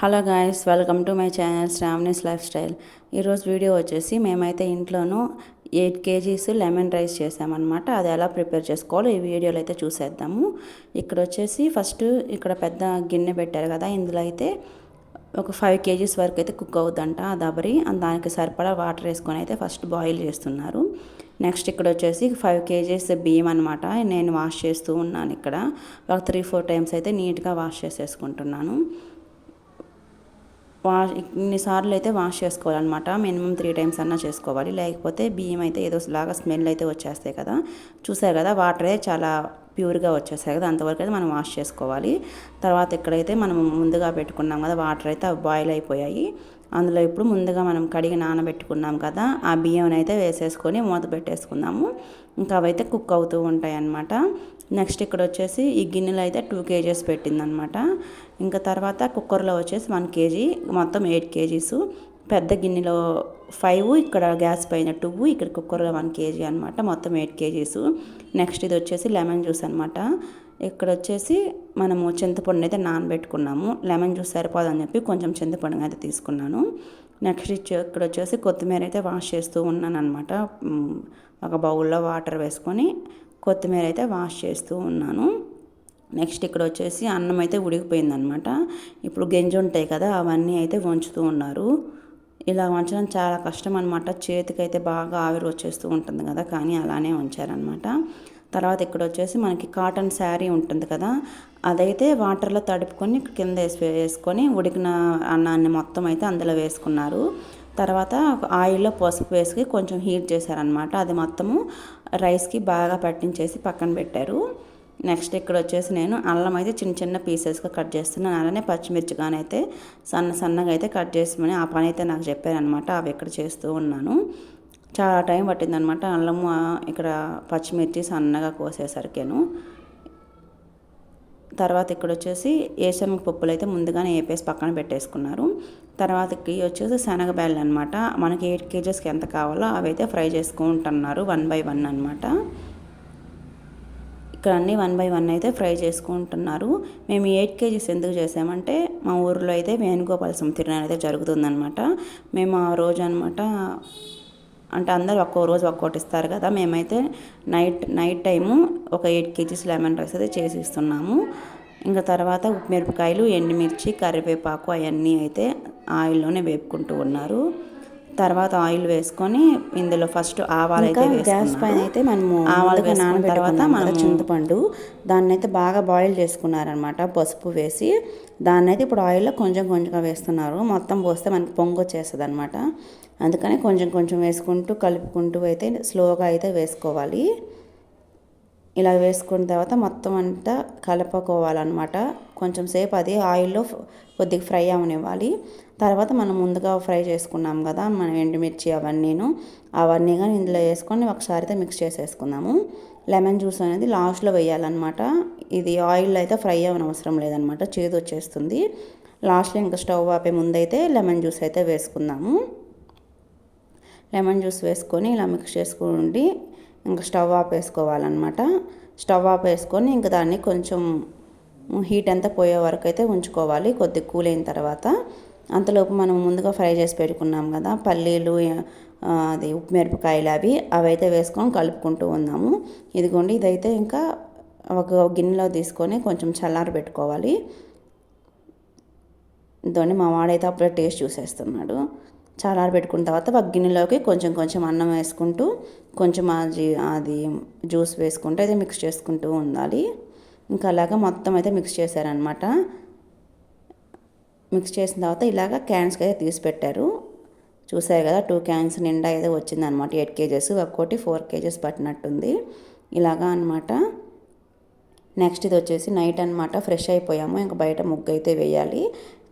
Hello guys welcome to my channel Shravani's lifestyle. ఈరోజు video వచ్చేసి మేమైతే ఇంట్లోనూ ఎయిట్ కేజీస్ లెమన్ రైస్ చేసామన్నమాట. అది ఎలా ప్రిపేర్ చేసుకోవాలో ఈ వీడియోలో అయితే చూసేద్దాము. ఇక్కడ వచ్చేసి ఫస్ట్ ఇక్కడ పెద్ద గిన్నె పెట్టారు కదా ఇందులో అయితే ఒక ఫైవ్ కేజీస్ వరకు అయితే కుక్ అవుద్దంట ఆ దబరి. దానికి సరిపడా వాటర్ వేసుకొని అయితే ఫస్ట్ బాయిల్ చేస్తున్నారు. నెక్స్ట్ ఇక్కడ వచ్చేసి ఫైవ్ కేజీస్ బియ్యం అనమాట నేను వాష్ చేస్తూ ఉన్నాను ఇక్కడ. ఒక త్రీ ఫోర్ టైమ్స్ అయితే నీట్గా వాష్ చేసేసుకుంటున్నాను. వాష్ ఇన్నిసార్లు అయితే వాష్ చేసుకోవాలన్నమాట. మినిమం త్రీ టైమ్స్ అన్నా చేసుకోవాలి. లేకపోతే బియ్యం అయితే ఏదో లాగా స్మెల్ అయితే వచ్చేస్తాయి కదా. చూసారు కదా వాటర్ అయితే చాలా ప్యూర్గా వచ్చేస్తాయి కదా. అంతవరకు అయితే మనం వాష్ చేసుకోవాలి. తర్వాత ఇక్కడైతే మనం ముందుగా పెట్టుకున్నాం కదా వాటర్ అయితే అవి బాయిల్ అయిపోయాయి. అందులో ఇప్పుడు ముందుగా మనం కడిగి నానబెట్టుకున్నాం కదా ఆ బియ్యం అయితే వేసేసుకొని మూత పెట్టేసుకుందాము. ఇంకా అవైతే కుక్ అవుతూ ఉంటాయి అన్నమాట నెక్స్ట్ ఇక్కడ వచ్చేసి ఈ గిన్నెలో అయితే టూ కేజీస్ పెట్టిందనమాట ఇంకా తర్వాత కుక్కర్లో వచ్చేసి వన్ కేజీ మొత్తం ఎయిట్ కేజీస్. పెద్ద గిన్నెలో ఫైవ్ ఇక్కడ గ్యాస్ పైన టూ ఇక్కడ కుక్కర్లో వన్ కేజీ అనమాట మొత్తం ఎయిట్ కేజీస్. నెక్స్ట్ ఇది వచ్చేసి లెమన్ జ్యూస్ అనమాట ఇక్కడ వచ్చేసి మనము చింతపండు అయితే నానబెట్టుకున్నాము. లెమన్ జ్యూస్ సరిపోదని చెప్పి కొంచెం చింతపండు అయితే తీసుకున్నాను. నెక్స్ట్ ఇక్కడ వచ్చేసి కొత్తిమీర అయితే వాష్ చేస్తూ ఉన్నాను అనమాట ఒక బౌల్లో వాటర్ వేసుకొని కొత్తిమీర అయితే వాష్ చేస్తూ ఉన్నాను. నెక్స్ట్ ఇక్కడ వచ్చేసి అన్నం అయితే ఉడికిపోయిందనమాట ఇప్పుడు గింజ ఉంటాయి కదా అవన్నీ అయితే వంచుతూ ఉన్నారు. ఇలా వంచడం చాలా కష్టం అనమాట చేతికైతే బాగా ఆవిరి వచ్చేస్తూ ఉంటుంది కదా కానీ అలానే ఉంచారనమాట తర్వాత ఇక్కడ వచ్చేసి మనకి కాటన్ శారీ ఉంటుంది కదా అదైతే వాటర్లో తడుపుకొని కింద వేసి వేసుకొని ఉడికిన అన్నాన్ని మొత్తం అయితే అందులో వేసుకున్నారు. తర్వాత ఆయిల్లో పసుపు వేసుకుని కొంచెం హీట్ చేశారనమాట అది మొత్తము రైస్కి బాగా పట్టించేసి పక్కన పెట్టారు. నెక్స్ట్ ఇక్కడ వచ్చేసి నేను అల్లం అయితే చిన్న చిన్న పీసెస్గా కట్ చేస్తున్నాను. అలానే పచ్చిమిర్చి అయితే సన్న సన్నగా అయితే కట్ చేసామని ఆ పని అయితే నాకు చెప్పారనమాట అవి ఇక్కడ చేస్తూ ఉన్నాను. చాలా టైం పట్టిందనమాట. అల్లము ఇక్కడ పచ్చిమిర్చి సన్నగా కోసేసరికేను. తర్వాత ఇక్కడ వచ్చేసి ఏసన పప్పులు అయితే ముందుగానే వేపేసి పక్కన పెట్టేసుకున్నారు. తర్వాతకి వచ్చేసి శనగబేళ్ళు అనమాట మనకి ఎయిట్ కేజెస్కి ఎంత కావాలో అవి అయితే ఫ్రై చేసుకుంటున్నారు వన్ బై వన్ అనమాట. ఇక్కడ అన్నీ వన్ బై వన్ అయితే ఫ్రై చేసుకుంటున్నారు. మేము ఎయిట్ కేజీస్ ఎందుకు చేసామంటే మా ఊర్లో అయితే వేణుగోపాల సంతిరణ అయితే జరుగుతుందనమాట. మేము ఆ రోజు అనమాట అంటే అందరు ఒక్కో రోజు ఒక్కోటి ఇస్తారు కదా. మేమైతే నైట్ నైట్ టైము ఒక ఎయిట్ కేజీస్ లెమన్ రైస్ అయితే చేసి ఇస్తున్నాము ఇంకా తర్వాత మిరపకాయలు ఎండుమిర్చి కరివేపాకు అవన్నీ అయితే ఆయిల్లోనే వేపుకుంటూ ఉన్నారు. తర్వాత ఆయిల్ వేసుకొని ఇందులో ఫస్ట్ ఆవాలు అయితే గ్యాస్ పైన అయితే మనము ఆవాలుగా నాన తర్వాత మన చింతపండు. దాన్ని అయితే బాగా బాయిల్ చేసుకున్నారనమాట పసుపు వేసి. దాన్ని అయితే ఇప్పుడు ఆయిల్లో కొంచెం కొంచెంగా వేస్తున్నారు. మొత్తం పోస్తే మనకి పొంగు వచ్చేస్తుంది అనమాట అందుకని కొంచెం కొంచెం వేసుకుంటూ కలుపుకుంటూ అయితే స్లోగా అయితే వేసుకోవాలి. ఇలా వేసుకున్న తర్వాత మొత్తం అంతా కలుపుకోవాలన్నమాట. కొంచెం సేపు అది ఆయిల్లో కొద్దిగా ఫ్రై అవనివ్వాలి. తర్వాత మనం ముందుగా ఫ్రై చేసుకున్నాం కదా మనం ఎండుమిర్చి అవన్నీను. అవన్నీ కానీ ఇందులో వేసుకొని ఒకసారి అయితే మిక్స్ చేసేసుకుందాము. లెమన్ జ్యూస్ అనేది లాస్ట్లో వేయాలన్నమాట. ఇది ఆయిల్ అయితే ఫ్రై అవ్వని అవసరం లేదనమాట చేదు వచ్చేస్తుంది లాస్ట్లో ఇంకా స్టవ్ ఆపే ముందైతే లెమన్ జ్యూస్ అయితే వేసుకుందాము. లెమన్ జ్యూస్ వేసుకొని ఇలా మిక్స్ చేసుకుండి ఇంకా స్టవ్ ఆఫ్ వేసుకోవాలన్నమాట. స్టవ్ ఆఫ్ వేసుకొని ఇంకా దాన్ని కొంచెం హీట్ అంతా పోయే వరకు అయితే ఉంచుకోవాలి. కొద్ది కూల్ అయిన తర్వాత అంతలోపు మనం ముందుగా ఫ్రై చేసి పెట్టుకున్నాం కదా పల్లీలు అది ఉప్పు మిరపకాయలు అవి అవైతే వేసుకొని కలుపుకుంటూ ఉన్నాము. ఇదిగోండి ఇదైతే ఇంకా ఒక గిన్నెలో తీసుకొని కొంచెం చల్లారి పెట్టుకోవాలి. దాన్ని మా వాడైతే అప్పుడే టేస్ట్ చూసేస్తున్నాడు. చాలా పెట్టుకున్న తర్వాత ఒక గిన్నెలోకి కొంచెం కొంచెం అన్నం వేసుకుంటూ కొంచెం అది అది జ్యూస్ వేసుకుంటూ అయితే మిక్స్ చేసుకుంటూ ఉండాలి. ఇంకా అలాగా మొత్తం అయితే మిక్స్ చేశారనమాట మిక్స్ చేసిన తర్వాత ఇలాగ క్యాన్స్కి అయితే తీసి పెట్టారు. చూసారు కదా టూ క్యాన్స్ నిండా అయితే వచ్చిందనమాట ఎయిట్ కేజెస్ ఒక్కోటి ఫోర్ కేజెస్ పట్టినట్టుంది. ఇలాగా అనమాట నెక్స్ట్ ఇది వచ్చేసి నైట్ అనమాట ఫ్రెష్ అయిపోయాము. ఇంకా బయట ముగ్గు అయితే వేయాలి.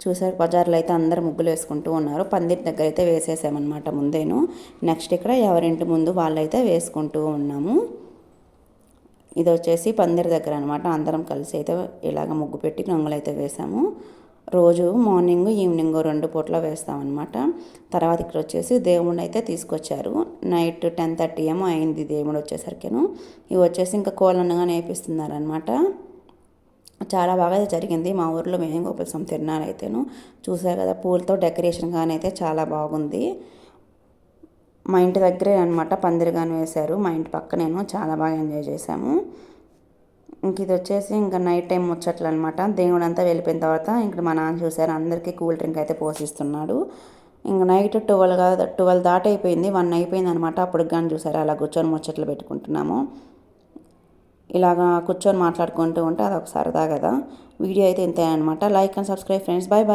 చూసారు బజార్లో అయితే అందరు ముగ్గులు వేసుకుంటూ ఉన్నారు. పందిరి దగ్గర అయితే వేసేసామన్నమాట ముందేను. నెక్స్ట్ ఇక్కడ ఎవరింటి ముందు వాళ్ళైతే వేసుకుంటూ ఉన్నాము. ఇది వచ్చేసి పందిరి దగ్గర అనమాట అందరం కలిసి అయితే ఇలాగ ముగ్గు పెట్టి రంగులు అయితే వేసాము. రోజు మార్నింగ్ ఈవినింగ్ రెండు పూట్ల వేస్తామన్నమాట. తర్వాత ఇక్కడ వచ్చేసి దేవుడిని అయితే తీసుకొచ్చారు. నైట్ టెన్ థర్టీ ఏమో అయింది దేవుడు వచ్చేసరికిను. ఇవి వచ్చేసి ఇంకా కోలన్నగా నేర్పిస్తున్నారనమాట చాలా బాగా జరిగింది. మా ఊర్లో వేణుగోపాల తిరునాళ్ళు అయితేను చూసారు కదా పూలతో డెకరేషన్ కానీ అయితే చాలా బాగుంది. మా ఇంటి దగ్గరే అనమాట పందిరిగాని వేశారు. మా ఇంటి పక్కనేను చాలా బాగా ఎంజాయ్ చేశాము. ఇంక ఇది వచ్చేసి ఇంకా నైట్ టైం ముచ్చట్లు అనమాట దేవుడు అంతా వెళ్ళిపోయిన తర్వాత ఇంక మా నాన్న చూసారు అందరికీ కూల్ డ్రింక్ అయితే పోసిస్తున్నాడు ఇంక నైట్ ట్వెల్వ్ ట్వెల్వ్ దాటైపోయింది. అయిపోయింది వన్ అయిపోయింది అనమాట అప్పుడు కానీ చూసారు అలా కూర్చొని ముచ్చట్లు పెట్టుకుంటున్నాము. ఇలాగా కూర్చొని మాట్లాడుకుంటూ ఉంటే అదొక సరదా కదా. వీడియో అయితే ఇంతే అనమాట like and subscribe friends bye bye